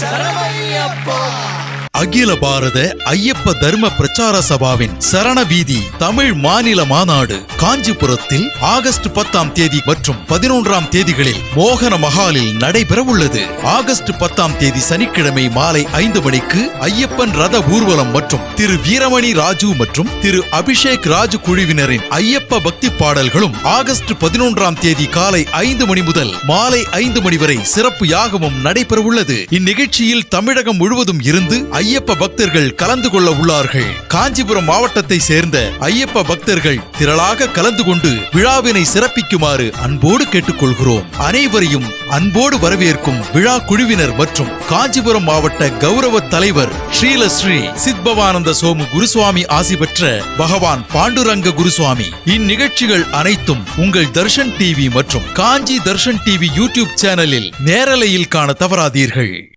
சரவணப்பா அகில பாரத ஐயப்ப தர்ம பிரச்சார சபாவின் சரண வீதி தமிழ் மாநில மாநாடு காஞ்சிபுரத்தில் ஆகஸ்ட் பத்தாம் தேதி மற்றும் பதினொன்றாம் தேதிகளில் மோகன மஹாலில் நடைபெறவுள்ளது ஆகஸ்ட் பத்தாம் தேதி சனிக்கிழமை மாலை ஐந்து மணிக்கு ஐயப்பன் ரத ஊர்வலம் மற்றும் திரு வீரமணி ராஜு மற்றும் திரு அபிஷேக் ராஜு குழுவினரின் ஐயப்ப பக்தி பாடல்களும் ஆகஸ்ட் பதினொன்றாம் தேதி காலை ஐந்து மணி முதல் மாலை ஐந்து மணி வரை சிறப்பு யாகமும் நடைபெறவுள்ளது இந்நிகழ்ச்சியில் தமிழகம் முழுவதும் இருந்து ஐயப்ப பக்தர்கள் கலந்து கொள்ள உள்ளார்கள். காஞ்சிபுரம் மாவட்டத்தை சேர்ந்த ஐயப்ப பக்தர்கள் திரளாக கலந்து கொண்டு விழாவினை சிறப்பிக்குமாறு அன்போடு கேட்டுக்கொள்கிறோம். அனைவரையும் அன்போடு வரவேற்கும் விழா குழுவினர் மற்றும் காஞ்சிபுரம் மாவட்ட கௌரவ தலைவர் ஸ்ரீலஸ்ரீ சித்பவானந்த சோமு குருசுவாமி ஆசி பெற்ற பகவான் பாண்டுரங்க குருசுவாமி. இந்நிகழ்ச்சிகள் அனைத்தும் உங்கள் தர்ஷன் டிவி மற்றும் காஞ்சி தர்ஷன் டிவி யூடியூப் சேனலில் நேரலையில் காண தவறாதீர்கள்.